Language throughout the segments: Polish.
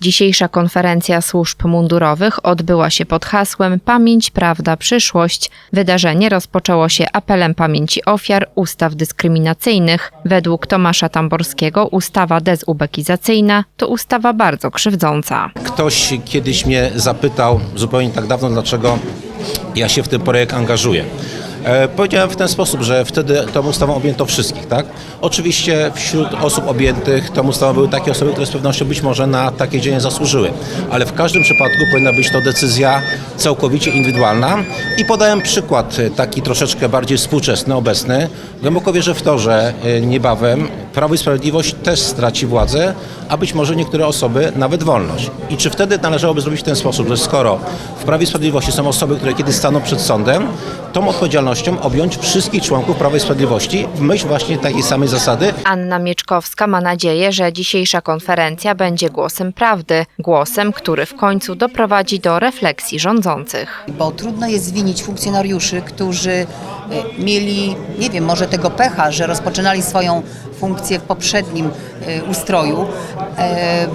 Dzisiejsza konferencja służb mundurowych odbyła się pod hasłem Pamięć, Prawda, Przyszłość. Wydarzenie rozpoczęło się apelem pamięci ofiar ustaw dyskryminacyjnych. Według Tomasza Tamborskiego ustawa dezubekizacyjna to ustawa bardzo krzywdząca. Ktoś kiedyś mnie zapytał, zupełnie tak dawno, dlaczego ja się w ten projekt angażuję. E, powiedziałem w ten sposób, że wtedy tą ustawą objęto wszystkich, tak? Oczywiście wśród osób objętych tą ustawą były takie osoby, które z pewnością być może na takie dzień zasłużyły, ale w każdym przypadku powinna być to decyzja całkowicie indywidualna i podałem przykład taki troszeczkę bardziej współczesny, obecny. Głęboko wierzę w to, że e, niebawem Prawo i Sprawiedliwość też straci władzę, a być może niektóre osoby nawet wolność. I czy wtedy należałoby zrobić w ten sposób, że skoro w Prawie i Sprawiedliwości są osoby, które kiedyś staną przed sądem, tą odpowiedzialnością objąć wszystkich członków Prawa i Sprawiedliwości w myśl właśnie takiej samej zasady, Anna Mieczkowska ma nadzieję, że dzisiejsza konferencja będzie głosem prawdy, głosem, który w końcu doprowadzi do refleksji rządzących. bo trudno jest zwinić funkcjonariuszy, którzy e, mieli, nie wiem, może tego pecha, że rozpoczynali swoją funkcję w poprzednim e, ustroju, e,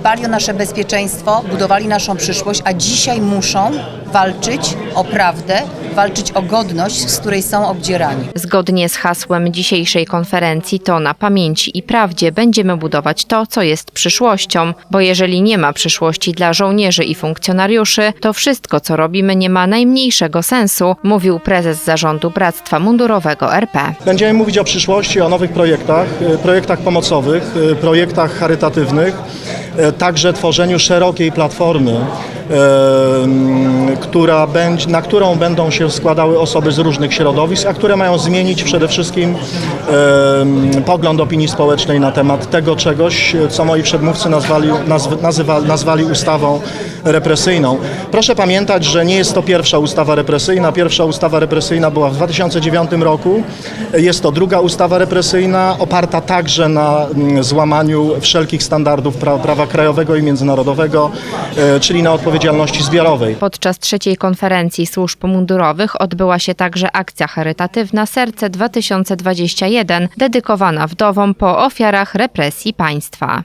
dbali o nasze bezpieczeństwo, budowali naszą przyszłość, a dzisiaj muszą walczyć o prawdę, walczyć o godność, z której są obdzierani. Zgodnie z hasłem dzisiejszej konferencji to na pamięci i prawdzie będziemy budować to, co jest przyszłością, bo jeżeli nie ma przyszłości dla żołnierzy i funkcjonariuszy, to wszystko, co robimy, nie ma najmniejszego sensu, mówił prezes zarządu Bractwa Mundurowego RP. Będziemy mówić o przyszłości, o nowych projektach, e, projektach pomocowych, e, projektach charytatywnych, także tworzeniu szerokiej platformy, e, która będzie, na którą będą się składały osoby z różnych środowisk, a które mają zmienić przede wszystkim pogląd opinii społecznej na temat tego czegoś, co moi przedmówcy nazwali, nazw, nazywa, nazwali ustawą represyjną. Proszę pamiętać, że nie jest to pierwsza ustawa represyjna. Pierwsza ustawa represyjna była w 2009 roku. Jest to druga ustawa represyjna, oparta także na mm, złamaniu wszelkich standardów pra, prawa krajowego i międzynarodowego, e, czyli na odpowiedzialności zbiorowej. Podczas trzeciej konferencji służb mundurowych odbyła się także akcja charytatywna Serce 2021, dedykowana wdowom po ofiarach represji państwa.